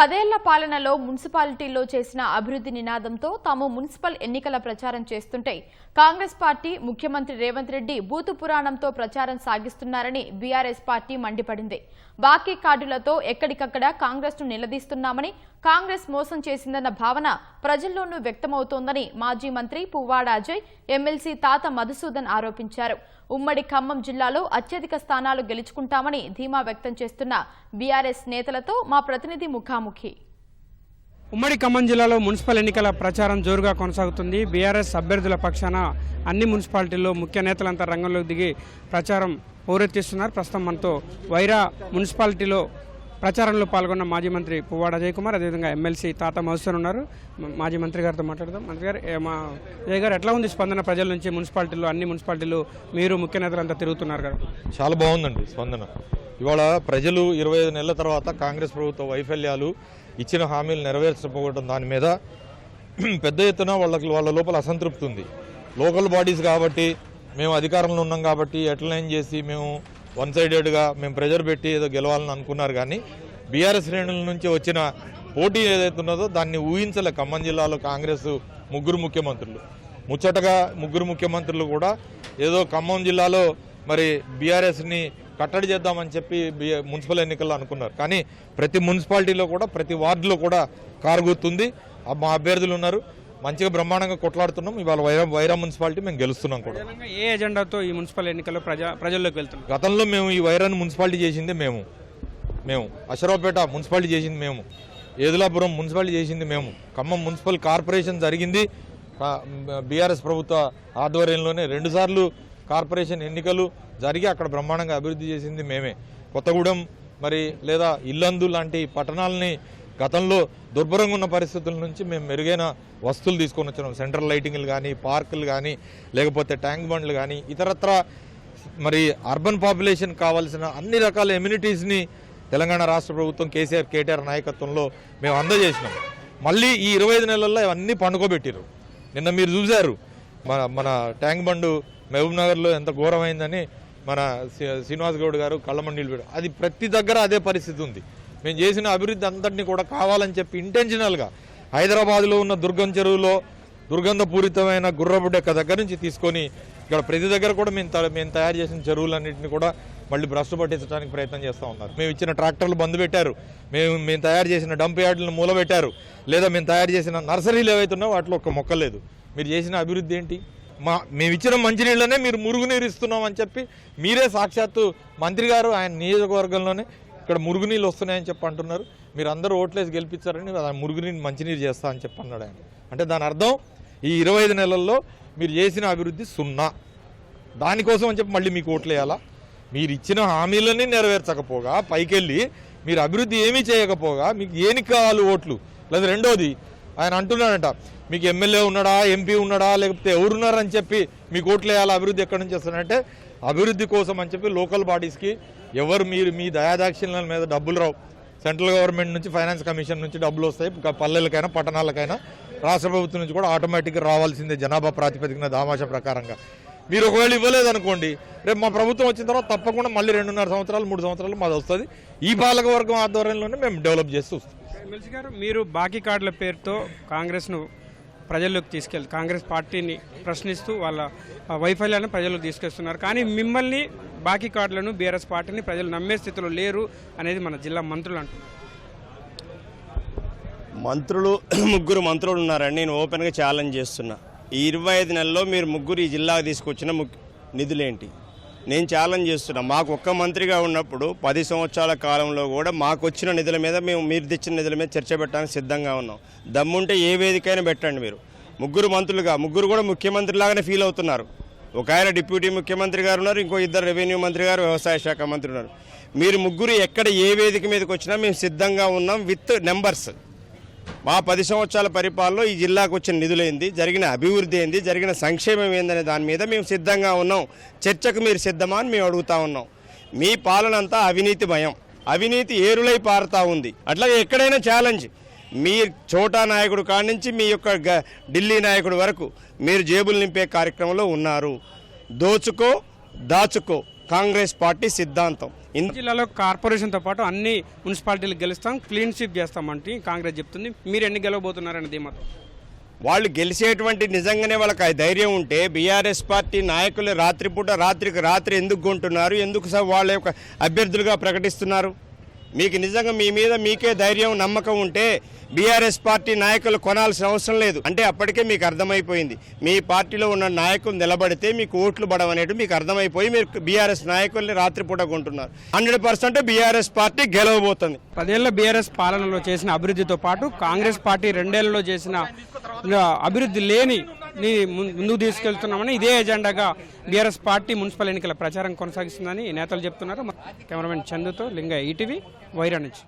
పదేళ్ళ పాలనలో మున్సిపాలిటీల్లో చేసిన అభివృద్ధి నినాదంతో తాము మున్సిపల్ ఎన్నికల ప్రచారం చేస్తుంటే కాంగ్రెస్ పార్టీ ముఖ్యమంత్రి రేవంత్ రెడ్డి బూతు పురాణంతో ప్రచారం సాగిస్తున్నారని బీఆర్ఎస్ పార్టీ మండిపడింది. బాకీ కార్డులతో ఎక్కడికక్కడ కాంగ్రెస్ను నిలదీస్తున్నామని కాంగ్రెస్ మోసం చేసిందన్న భావన ప్రజల్లోనూ వ్యక్తమవుతోందని మాజీ మంత్రి పువ్వాడ అజయ్ ఎమ్మెల్సీ తాత మధుసూదన్ ఆరోపించారు. ఉమ్మడి ఖమ్మం జిల్లాలో అత్యధిక స్థానాలు గెలుచుకుంటామని ధీమా వ్యక్తం చేస్తున్న బీఆర్ఎస్ నేతలతో మా ప్రతినిధి ముఖాము ముఖాముఖి ఉమ్మడి ఖమ్మం జిల్లాలో మున్సిపల్ ఎన్నికల ప్రచారం జోరుగా కొనసాగుతుంది. బీఆర్ఎస్ అభ్యర్థుల పక్షాన అన్ని మున్సిపాలిటీల్లో ముఖ్య నేతలంతా రంగంలోకి దిగి ప్రచారం హోరెత్తిస్తున్నారు ప్రస్తుతం మనతో వైరా మున్సిపాలిటీలో ప్రచారంలో పాల్గొన్న మాజీ మంత్రి పువ్వాడ అజయ్ కుమార్ అదేవిధంగా ఎమ్మెల్సీ తాత మహసూర్ ఉన్నారు. మాజీ మంత్రి గారితో మాట్లాడదాం. మంత్రి గారు మా అజయ్ గారు ఎట్లా ఉంది స్పందన ప్రజల నుంచి మున్సిపాలిటీలో అన్ని మున్సిపాలిటీలు మీరు ముఖ్య నేతలంతా తిరుగుతున్నారు కదా? చాలా బాగుందండి స్పందన. ఇవాళ ప్రజలు ఇరవై ఐదు నెలల తర్వాత కాంగ్రెస్ ప్రభుత్వ వైఫల్యాలు ఇచ్చిన హామీలు నెరవేర్చకపోవడం దాని మీద పెద్ద ఎత్తున వాళ్ళకి వాళ్ళ లోపల అసంతృప్తి ఉంది లోకల్ బాడీస్ కాబట్టి మేము అధికారంలో ఉన్నాం కాబట్టి ఎట్లైన్ చేసి మేము వన్ సైడెడ్గా మేము ప్రెజర్ పెట్టి ఏదో గెలవాలని అనుకున్నారు కానీ బీఆర్ఎస్ శ్రేణుల నుంచి వచ్చిన పోటీ ఏదైతే ఉన్నదో దాన్ని ఊహించలే ఖమ్మం జిల్లాలో కాంగ్రెస్ ముగ్గురు ముఖ్యమంత్రులు. ముచ్చటగా ముగ్గురు ముఖ్యమంత్రులు కూడా ఏదో ఖమ్మం జిల్లాలో మరి బీఆర్ఎస్ని కట్టడి చేద్దామని చెప్పి మున్సిపల్ ఎన్నికల్లో అనుకున్నారు. కానీ ప్రతి మున్సిపాలిటీలో కూడా ప్రతి వార్డులో కూడా కారుగుతుంది మా అభ్యర్థులు ఉన్నారు. మంచిగా బ్రహ్మాండంగా కొట్లాడుతున్నాం. ఇవాళ వైరా వైరా మున్సిపాలిటీ మేము గెలుస్తున్నాం కూడా. ఏ ఎజెండాతో ఈ మున్సిపల్ ఎన్నికల్లో ప్రజా ప్రజల్లోకి వెళ్తున్నారు గతంలో మేము ఈ వైరాన్ని మున్సిపాలిటీ చేసింది మేము. మేము. అశరావుపేట మున్సిపాలిటీ చేసింది మేము. ఏదులాపురం మున్సిపాలిటీ చేసింది మేము. ఖమ్మం మున్సిపల్ కార్పొరేషన్ జరిగింది. బీఆర్ఎస్ ప్రభుత్వ ఆధ్వర్యంలోనే రెండుసార్లు కార్పొరేషన్ ఎన్నికలు జరిగి అక్కడ బ్రహ్మాండంగా అభివృద్ధి చేసింది మేమే. కొత్తగూడెం మరి లేదా ఇల్లందు లాంటి పట్టణాలని గతంలో దుర్భరంగా ఉన్న పరిస్థితుల నుంచి మేము మెరుగైన వస్తువులు తీసుకొని వచ్చినాం. సెంట్రల్ లైటింగ్లు కానీ పార్కులు కానీ లేకపోతే ట్యాంక్ బండ్లు కానీ ఇతరత్ర మరి అర్బన్ పాపులేషన్ కావాల్సిన అన్ని రకాల ఎమ్యూనిటీస్ని తెలంగాణ రాష్ట్ర ప్రభుత్వం కేసీఆర్ కేటీఆర్ నాయకత్వంలో మేము అందజేసినాం. మళ్ళీ ఈ ఇరవై ఐదు నెలల్లో అవన్నీ పండుకోబెట్టారు నిన్న మీరు చూశారు. మన మన ట్యాంక్ బండు మహబూబ్నగర్లో ఎంత ఘోరమైందని మన శ్రీ- శ్రీనివాస్ గౌడ్ గారు కళ్ళమండీలు పెట్టారు అది ప్రతి దగ్గర అదే పరిస్థితి ఉంది. మేము చేసిన అభివృద్ధి అంతటిని కూడా కావాలని చెప్పి ఇంటెన్షనల్గా హైదరాబాద్లో ఉన్న దుర్గం చెరువులో దుర్గంధపూరితమైన గుర్రపు డెక్క దగ్గర నుంచి తీసుకొని ఇక్కడ ప్రతి దగ్గర కూడా మేము త- మేము తయారు చేసిన చెరువులన్నింటినీ కూడా మళ్ళీ భ్రష్టు పట్టించడానికి ప్రయత్నం చేస్తూ ఉన్నారు. మేము ఇచ్చిన ట్రాక్టర్లు బంద్ పెట్టారు. మేము మేము తయారు చేసిన డంప్ యార్డులను మూలబెట్టారు. లేదా మేము తయారు చేసిన నర్సరీలు ఏవైతే ఉన్నాయో వాటిలో ఒక్క మొక్క లేదు. మీరు చేసిన అభివృద్ధి ఏంటి? మా మేము ఇచ్చిన మంచినీళ్ళనే మీరు మురుగునీరు ఇస్తున్నాం అని చెప్పి మీరే సాక్షాత్తు మంత్రి గారు ఆయన నియోజకవర్గంలోనే ఇక్కడ మురుగునీళ్ళు వస్తున్నాయని చెప్పి అంటున్నారు. మీరు అందరూ ఓట్లేసి గెలిపించారని ఆ మురుగునీరు మంచినీరు చేస్తా అని చెప్పి అన్నాడు ఆయన. అంటే దాని అర్థం ఈ ఇరవై ఐదు నెలల్లో మీరు చేసిన అభివృద్ధి సున్నా. దానికోసం అని చెప్పి మళ్ళీ మీకు ఓట్లు వేయాలా మీరు ఇచ్చిన హామీలని నెరవేర్చకపోగా పైకెళ్ళి మీరు అభివృద్ధి ఏమీ చేయకపోగా మీకు ఏనికి కావాలి ఓట్లు? లేదా రెండోది ఆయన అంటున్నాడంట మీకు ఎమ్మెల్యే ఉన్నాడా ఎంపీ ఉన్నాడా లేకపోతే ఎవరున్నారని చెప్పి మీకు ఓట్లు వేయాలి అభివృద్ధి ఎక్కడి నుంచి వస్తున్నాడంటే అభివృద్ధి కోసం అని చెప్పి లోకల్ బాడీస్కి ఎవరు మీరు మీ దయాదాక్షిణ్యాల మీద డబ్బులు రావు. సెంట్రల్ గవర్నమెంట్ నుంచి ఫైనాన్స్ కమిషన్ నుంచి డబ్బులు వస్తాయి పల్లెలకైనా పట్టణాలకైనా. రాష్ట్ర ప్రభుత్వం నుంచి కూడా ఆటోమేటిక్గా రావాల్సిందే జనాభా ప్రాతిపదికన దామాష ప్రకారంగా. మీరు ఒకవేళ ఇవ్వలేదనుకోండి రేపు మా ప్రభుత్వం వచ్చిన తర్వాత తప్పకుండా మళ్ళీ రెండున్నర సంవత్సరాలు మూడు సంవత్సరాలు మాది వస్తుంది. ఈ పాలకవర్గం ఆధ్వర్యంలోనే మేము డెవలప్ చేస్తూ వస్తాం. ఎమ్మెల్సీ గారు మీరు బాకీ కార్డుల పేరుతో కాంగ్రెస్ను ప్రజల్లోకి తీసుకెళ్ళి కాంగ్రెస్ పార్టీని ప్రశ్నిస్తూ వాళ్ళ వైఫల్యాన్ని ప్రజల్లోకి తీసుకొస్తున్నారు. కానీ మిమ్మల్ని బాకీ కార్డులను బీఆర్ఎస్ పార్టీని ప్రజలు నమ్మే స్థితిలో లేరు అనేది మన జిల్లా మంత్రులు అంటున్నారు. మంత్రులు ముగ్గురు మంత్రులు ఉన్నారని నేను ఓపెన్గా ఛాలెంజ్ చేస్తున్నా. ఈ ఇరవై ఐదు నెలల్లో మీరు ముగ్గురు ఈ జిల్లాకు తీసుకొచ్చిన నిధులేంటి? నేను ఛాలెంజ్ చేస్తున్నా. మాకు ఒక్క మంత్రిగా ఉన్నప్పుడు పది సంవత్సరాల కాలంలో కూడా మాకు వచ్చిన నిధుల మీద మేము మీరు తెచ్చిన నిధుల మీద చర్చ పెట్టడానికి సిద్ధంగా ఉన్నాం. దమ్ముంటే ఏ వేదికైనా పెట్టండి మీరు. ముగ్గురు మంత్రులుగా ముగ్గురు కూడా ముఖ్యమంత్రి లాగానే ఫీల్ అవుతున్నారు. ఒక ఆయన డిప్యూటీ ముఖ్యమంత్రి గారు ఉన్నారు ఇంకో ఇద్దరు రెవెన్యూ మంత్రి గారు వ్యవసాయ శాఖ మంత్రి ఉన్నారు. మీరు ముగ్గురు ఎక్కడ ఏ వేదిక మీదకి వచ్చినా మేము సిద్ధంగా ఉన్నాం విత్ నెంబర్స్. మా పది సంవత్సరాల పరిపాలనలో ఈ జిల్లాకు వచ్చిన నిధులైంది జరిగిన అభివృద్ధి ఏంది జరిగిన సంక్షేమం ఏందనే దాని మీద మేము సిద్ధంగా ఉన్నాం. చర్చకు మీరు సిద్ధమా అని మేము అడుగుతా ఉన్నాం. మీ పాలన అంతా అవినీతి భయం. అవినీతి ఏరులై పారుతా ఉంది. అట్లాగే ఎక్కడైనా ఛాలెంజ్ మీ చోటా నాయకుడు కానించి నుంచి మీ యొక్క ఢిల్లీ నాయకుడు వరకు మీరు జేబులు నింపే కార్యక్రమంలో ఉన్నారు. దోచుకో దాచుకో. కాంగ్రెస్ పార్టీ సిద్ధాంతం. జిల్లాలో కార్పొరేషన్తో పాటు అన్ని మున్సిపాలిటీలు గెలుస్తాం క్లీన్ స్వీప్ చేస్తామంటే కాంగ్రెస్ చెప్తుంది. మీరు ఎన్ని గెలవబోతున్నారని ధీమతో వాళ్ళు గెలిచేటువంటి నిజంగానే వాళ్ళకి ఆ ధైర్యం ఉంటే బీఆర్ఎస్ పార్టీ నాయకులు రాత్రిపూట రాత్రికి రాత్రి ఎందుకు కొంటున్నారు ఎందుకు వాళ్ళ యొక్క అభ్యర్థులుగా ప్రకటిస్తున్నారు? మీకు నిజంగా మీ మీద మీకే ధైర్యం నమ్మకం ఉంటే బీఆర్ఎస్ పార్టీ నాయకులు కొనాల్సిన అవసరం లేదు. అంటే అప్పటికే మీకు అర్థమైపోయింది. మీ పార్టీలో ఉన్న నాయకులు నిలబడితే మీకు ఓట్లు పడవనేది మీకు అర్థమైపోయి మీరు బీఆర్ఎస్ నాయకుల్ని రాత్రిపూట కొంటున్నారు. హండ్రెడ్ పర్సెంట్ బీఆర్ఎస్ పార్టీ గెలవబోతుంది. పదేళ్ళ బీఆర్ఎస్ పాలనలో చేసిన అభివృద్ధితో పాటు కాంగ్రెస్ పార్టీ రెండేళ్ళలో చేసిన అభివృద్ధి లేని ని ముందుకు తీసుకెళ్తున్నామని ఇదే ఎజెండాగా బీఆర్ఎస్ పార్టీ మున్సిపల్ ఎన్నికల ప్రచారం కొనసాగిస్తుందని నేతలు చెప్తున్నారు. కెమెరామెన్ చందుతో లింగ ఈటీవీ వైరా నుంచి.